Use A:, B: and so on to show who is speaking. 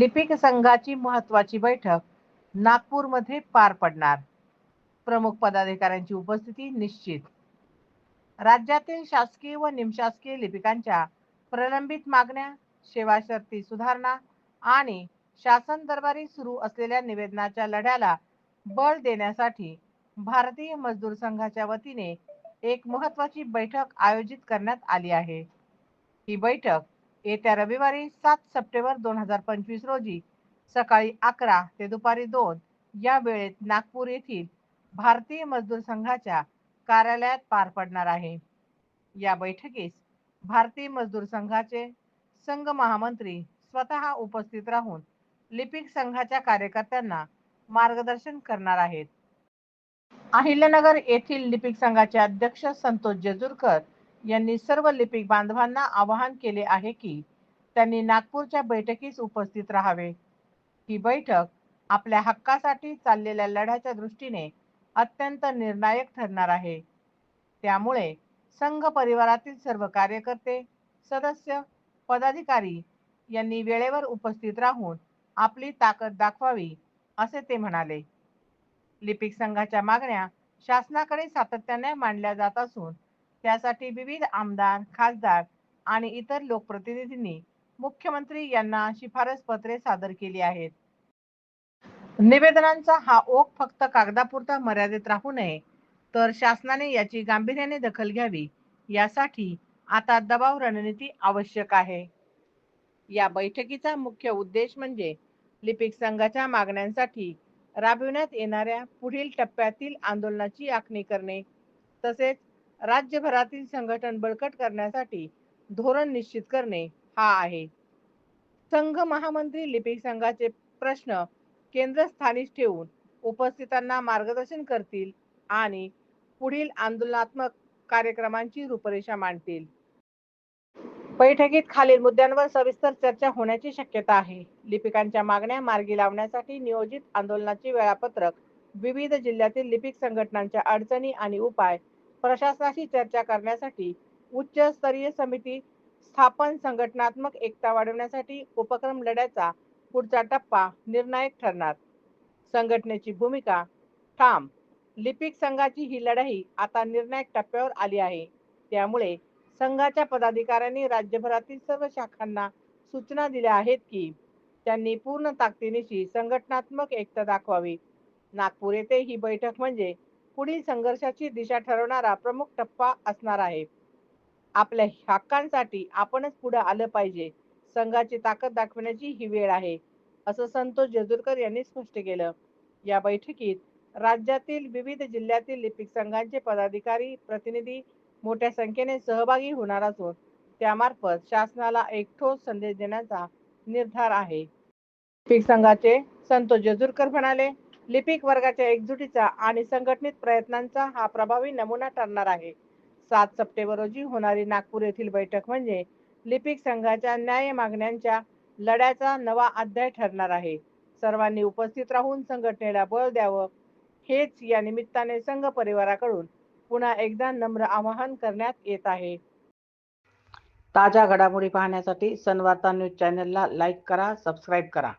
A: लिपिक संघाची महत्वाची बैठक नागपूरमध्ये पार पडणार. प्रमुख पदाधिकाऱ्यांची उपस्थिती निश्चित. राज्यातील शासकीय व निमशासकीय लिपिकांच्या प्रलंबित मागण्या सेवा शर्ती सुधारणा आणि शासन दरबारी सुरू असलेल्या निवेदनाच्या लढ्याला बळ देण्यासाठी भारतीय मजदूर संघाच्या वतीने एक महत्वाची बैठक आयोजित करण्यात आली आहे. ही बैठक येत्या रविवारी सात सप्टेंबर दोन हजार पंचवीस रोजी सकाळी अकरा ते दुपारी दोन या वेळेत नागपूर येथील भारतीय मजदूर संघाच्या कार्यालयात पार पडणार आहे. या बैठकीस भारतीय मजदूर संघाचे संघ महामंत्री स्वतः उपस्थित राहून लिपिक संघाच्या कार्यकर्त्यांना मार्गदर्शन करणार आहेत. अहिल्यानगर येथील लिपिक संघाचे अध्यक्ष संतोष जेजूरकर यांनी सर्व लिपिक बांधवांना आवाहन केले आहे की त्यांनी नागपूरच्या बैठकीस उपस्थित राहावे. ही बैठक आपल्या हक्कासाठी चाललेल्या लढ्याच्या दृष्टीने अत्यंत निर्णायक ठरणार आहे. त्यामुळे संघ परिवारातील सर्व कार्यकर्ते सदस्य पदाधिकारी यांनी वेळेवर उपस्थित राहून आपली ताकद दाखवावी असे ते म्हणाले. लिपिक संघाच्या मागण्या शासनाकडे सातत्याने मांडल्या जात असून त्यासाठी विविध आमदार खासदार आणि इतर लोकप्रतिनिधींनी मुख्यमंत्री यांना शिफारस पत्रे सादर केली आहेत. निवेदनांचा हा ओघ फक्त कागदापुरता मर्यादित राहू नये तर शासनाने याची गांभीर्याने दखल घ्यावी यासाठी आता दबाव रणनीती आवश्यक आहे. या बैठकीचा मुख्य उद्देश म्हणजे लिपिक संघाच्या मागण्यांसाठी राबविण्यात येणाऱ्या पुढील टप्प्यातील आंदोलनाची आखणी करणे तसेच राज्यभरातील संघटन बळकट करण्यासाठी धोरण निश्चित करणे हा आहे. संघ महामंत्री लिपिक संघाचे प्रश्न केंद्रस्थानी ठेवून उपस्थितांना मार्गदर्शन करतील आणि पुढील आंदोलनात्मक कार्यक्रमांची रूपरेषा मांडतील. बैठकीत खालील मुद्द्यांवर सविस्तर चर्चा होण्याची शक्यता आहे. लिपिकांच्या मागण्या मार्गी लावण्यासाठी नियोजित आंदोलनाचे वेळापत्रक विविध जिल्ह्यातील लिपिक संघटनांच्या अडचणी आणि उपाय प्रशासनाशी चर्चा करण्यासाठी उच्चस्तरीय समिती स्थापन संघटनात्मक एकता वाढवण्यासाठी उपक्रम लढ्याचा पुढचा टप्पा निर्णायक ठरणार. संघटनेची भूमिका ठाम. लिपिक संघाची ही लढाई आता निर्णायक टप्प्यावर आली आहे. त्यामुळे संघाच्या पदाधिकाऱ्यांनी राज्यभरातील सर्व शाखांना सूचना दिल्या आहेत की त्यांनी पूर्ण ताकदीनिशी संघटनात्मक एकता दाखवावी. नागपूर येथे ही बैठक म्हणजे पुढील संघर्षाची दिशा ठरवणारा प्रमुख टप्पा असणार आहे. आपल्या हक्कांसाठी आपणच पुढे आलं पाहिजे. संघाची ताकद दाखवण्याची ही वेळ आहे असं संतोष जेजुरकर यांनी स्पष्ट केलं. या बैठकीत राज्यातील विविध जिल्ह्यातील लिपिक संघांचे पदाधिकारी प्रतिनिधी मोठ्या संख्येने सहभागी होणार असून त्यामार्फत शासनाला एक ठोस संदेश देण्याचा निर्धार आहे. लिपिक संघाचे संतोष जेजुरकर म्हणाले लिपिक वर्गाच्या एकजुटीचा आणि संघटनित प्रयत्नांचा हा प्रभावी नमुना ठरणार आहे. सात सप्टेंबर रोजी होणारी नागपूर येथील बैठक म्हणजे लिपिक संघाच्या न्याय मागण्यांच्या लढ्याचा नवा अध्याय ठरणार आहे. सर्वांनी उपस्थित राहून संघटनेला बळ द्यावं. हेच या निमित्ताने संघ परिवाराकडून पुन्हा एकदा नम्र आवाहन करण्यात येत आहे. ताज्या घडामोडी पाहण्यासाठी सनवार्ता न्यूज चॅनलला लाईक करा सबस्क्राईब करा.